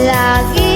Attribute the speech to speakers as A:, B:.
A: Lagi